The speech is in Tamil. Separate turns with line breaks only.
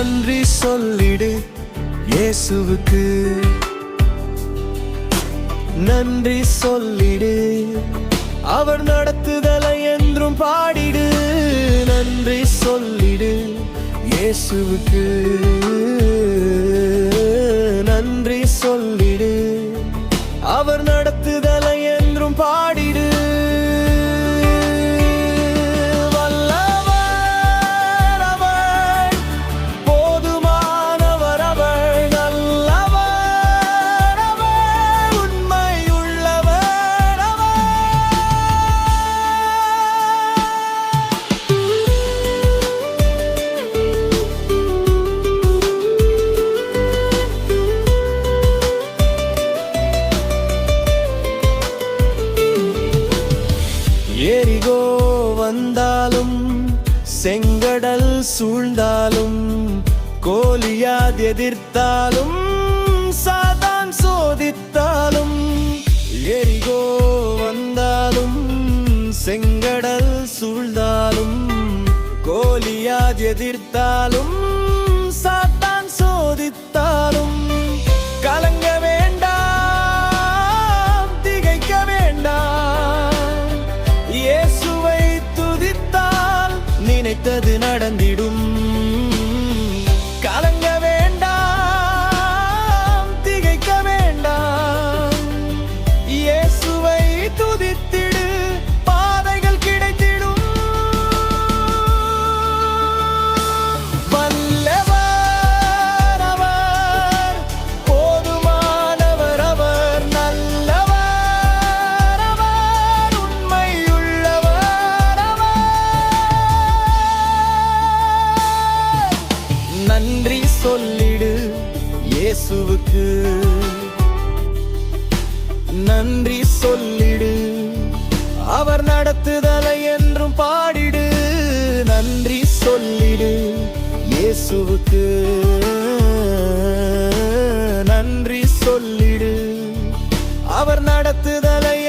நன்றி சொல்லிடு இயேசுவுக்கு. நன்றி சொல்லிடு அவர் நடத்துதலை என்றும் பாடிடு. நன்றி சொல்லிடு இயேசுவுக்கு. நன்றி சொல்லிடு. வந்தாலும் செங்கடல் சூழ்ந்தாலும் கோலியாத் எதிர்த்தாலும் சாதான் சோதித்தாலும் எரிகோ வந்தாலும் செங்கடல் சூழ்ந்தாலும் கோலியாத் எதிர்த்தாலும் இயேசுவுக்கு. நன்றி சொல்லிடு. அவர் நடத்துதலை என்றும் பாடிடு. நன்றி சொல்லிடு இயேசுவுக்கு. நன்றி சொல்லிடு. அவர் நடத்துதலை